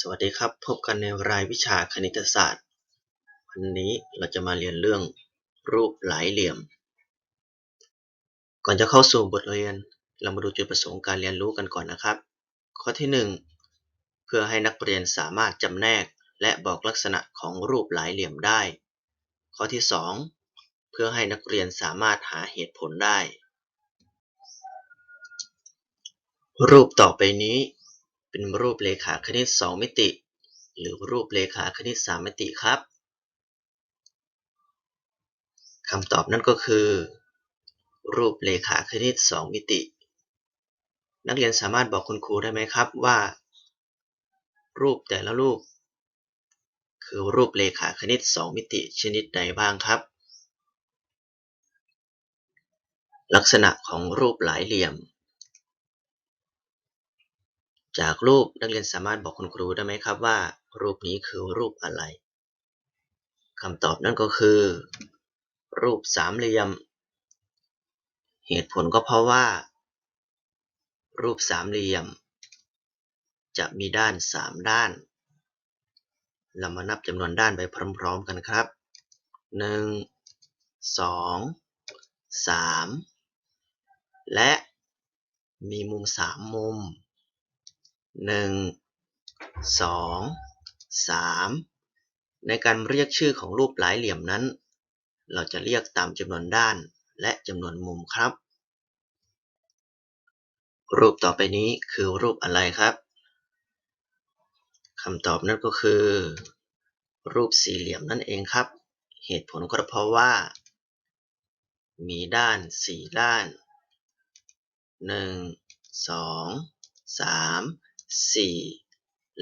สวัสดีครับ พบกันในรายวิชาคณิตศาสตร์ วันนี้เราจะมาเรียนเรื่องรูปหลายเหลี่ยม ก่อนจะเข้าสู่บทเรียน เรามาดูจุดประสงค์การเรียนรู้กันก่อนนะครับ ข้อที่ 1 เพื่อให้นักเรียนสามารถจำแนกและบอกลักษณะของรูปหลายเหลี่ยมได้ ข้อที่ 2 เพื่อให้นักเรียนสามารถหาเหตุผลได้ รูปต่อไปนี้ เป็นรูปเลขาคณิต 2 มิติ หรือรูปเลขาคณิต 3 มิติครับคำตอบนั่นก็คือ รูปเลขาคณิต 2 มิติ นักเรียนสามารถบอกคุณครูได้ไหมครับว่า รูปแต่ละรูป คือรูปเลขาคณิต 2 มิติชนิดใดบ้างครับ ลักษณะของรูปหลายเหลี่ยม จากรูปนักเรียนสามารถบอกคุณครูได้ไหมครับว่า รูปนี้คือรูปอะไรคำตอบนั่นก็คือ รูปสามเหลี่ยม เหตุผลก็เพราะว่า รูปสามเหลี่ยม จะมีด้านสามด้าน เรามานับจำนวนด้านไปพร้อมๆกันครับหนึ่งสองสามและมีมุมสามมุม หนึ่งสองสามในการเรียกชื่อของรูปหลายเหลี่ยมนั้น เราจะเรียกตามจำนวนด้านและจำนวนมุมครับ รูปต่อไปนี้คือรูปอะไรครับคำตอบนั่นก็คือ รูปสี่เหลี่ยมนั่นเองครับ เหตุผลก็เพราะว่า มีด้านสี่ด้านหนึ่งสองสาม สี่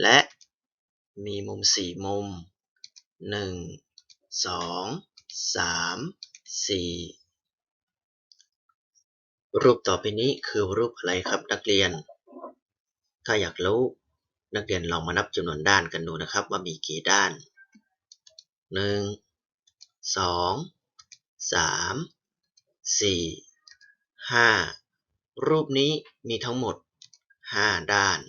และมีมุมสี่มุมหนึ่งสองสามสี่รูปต่อไปนี้คือรูปอะไรครับนักเรียน ถ้าอยากรู้นักเรียนลองมานับจำนวนด้านกันดูนะครับว่ามีกี่ด้านหนึ่งสองสามสี่ห้ารูปนี้มีทั้งหมดห้าด้าน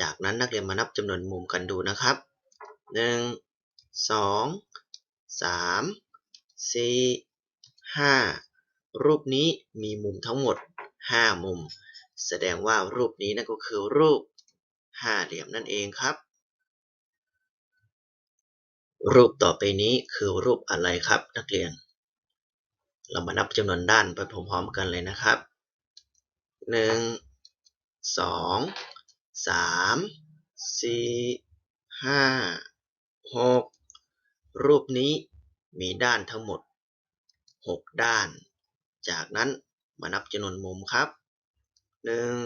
จากนั้นนักเรียนมานับจำนวนมุมกันดูนะครับหนึ่งสองสามสี่ห้ารูปนี้มีมุมทั้งหมดห้ามุม แสดงว่ารูปนี้นั่นก็คือรูปห้าเหลี่ยมนั่นเองครับ รูปต่อไปนี้คือรูปอะไรครับ นักเรียน เรามานับจำนวนด้านไปพร้อมๆกันเลยนะครับหนึ่ง สามสี่ห้าหกรูปนี้มีด้านทั้งหมดหกด้าน จากนั้นมานับจำนวนมุมครับหนึ่ง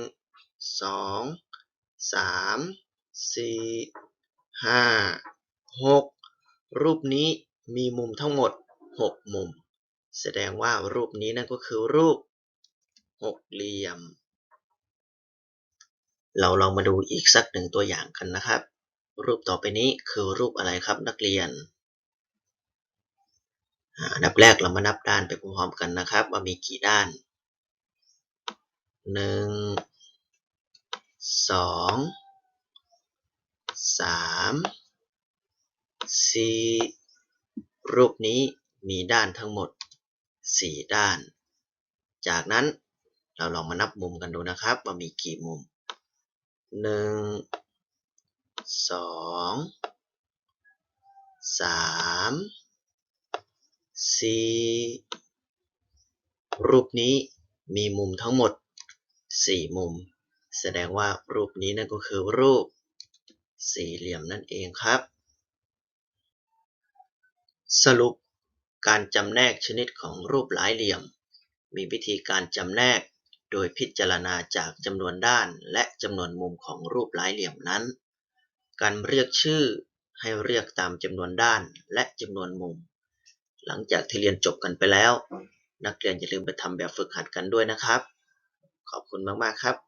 สองสามสี่ห้าหกรูปนี้มีมุมทั้งหมดหกมุม แสดงว่ารูปนี้นั่นก็คือรูปหกเหลี่ยม เราลองมาดูอีกสักหนึ่งตัวอย่างกันนะครับ รูปต่อไปนี้คือรูปอะไรครับนักเรียนอันดับแรกเรามานับด้านไปพร้อมๆกันนะครับ ว่ามีกี่ด้านหนึ่งสองสามสี่รูปนี้มีด้านทั้งหมดสี่ด้าน จากนั้นเราลองมานับมุมกันดูนะครับ ว่ามีกี่มุม หนึ่งสองสามสี่รูปนี้มีมุมทั้งหมดสี่มุม แสดงว่ารูปนี้นั่นก็คือรูปสี่เหลี่ยมนั่นเองครับ สรุปการจำแนกชนิดของรูปหลายเหลี่ยม มีวิธีการจำแนก โดยพิจารณาจากจำนวนด้านและจำนวนมุมของรูปหลายเหลี่ยมนั้น การเรียกชื่อให้เรียกตามจำนวนด้านและจำนวนมุม หลังจากที่เรียนจบกันไปแล้ว นักเรียนอย่าลืมไปทำแบบฝึกหัดกันด้วยนะครับ ขอบคุณมาก ๆ ครับ